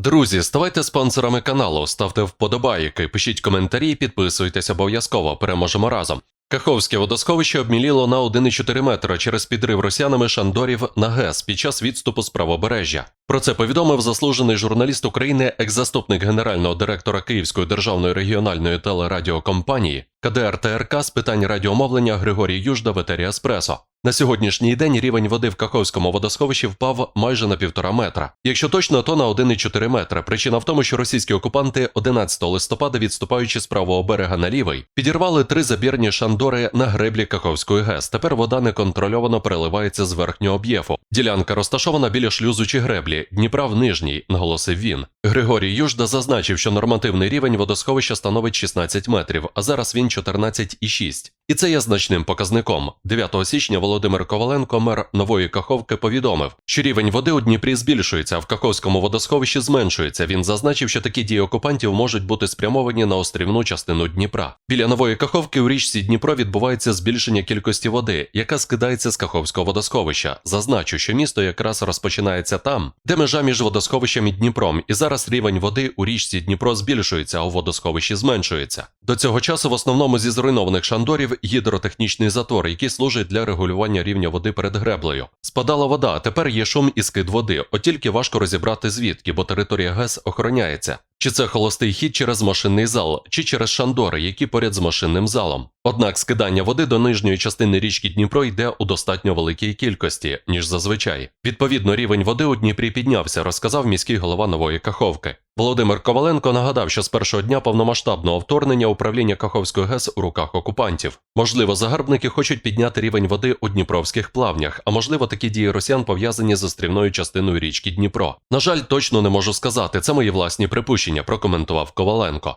Друзі, ставайте спонсорами каналу, ставте вподобайки, пишіть коментарі, підписуйтесь обов'язково. Переможемо разом. Каховське водосховище обміліло на 1,4 метра через підрив росіянами шандорів на ГЕС під час відступу з правобережжя. Про це повідомив заслужений журналіст України, екс-заступник генерального директора Київської державної регіональної телерадіокомпанії КДР ТРК з питань радіомовлення Григорій Южда в етері Еспресо. На сьогоднішній день рівень води в Каховському водосховищі впав майже на півтора метра. Якщо точно, то на 1,4 метра. Причина в тому, що російські окупанти 11 листопада, відступаючи з правого берега на лівий, підірвали три забірні шандори на греблі Каховської ГЕС. Тепер вода неконтрольовано переливається з верхнього об'єфу. Ділянка розташована біля шлюзу чи греблі Дніпра в нижній, наголосив він. Григорій Южда зазначив, що нормативний рівень водосховища становить 16 метрів, а зараз він 14,6. І це є значним показником. 9 січня Володимир Коваленко, мер нової Каховки, повідомив, що рівень води у Дніпрі збільшується, а в Каховському водосховищі зменшується. Він зазначив, що такі дії окупантів можуть бути спрямовані на острівну частину Дніпра. Біля нової Каховки у річці Дніпро відбувається збільшення кількості води, яка скидається з Каховського водосховища. Зазначу, що місто якраз розпочинається там, де межа між водосховищем і Дніпром, і зараз рівень води у річці Дніпро збільшується, а у водосховищі зменшується. До цього часу в основному зі зруйнованих шандорів гідротехнічний затор, який служить для регулювання рівня води перед греблею. Спадала вода, а тепер є шум і скид води, от тільки важко розібрати звідки, бо територія ГЕС охороняється. Чи це холостий хід через машинний зал, чи через шандори, які поряд з машинним залом. Однак скидання води до нижньої частини річки Дніпро йде у достатньо великій кількості, ніж зазвичай. Відповідно, рівень води у Дніпрі піднявся, розказав міський голова нової Каховки. Володимир Коваленко нагадав, що з першого дня повномасштабного вторгнення управління Каховської ГЕС у руках окупантів. Можливо, загарбники хочуть підняти рівень води у дніпровських плавнях, а можливо, такі дії росіян пов'язані з острівною частиною річки Дніпро. На жаль, точно не можу сказати. Це мої власні припущення, прокоментував Коваленко.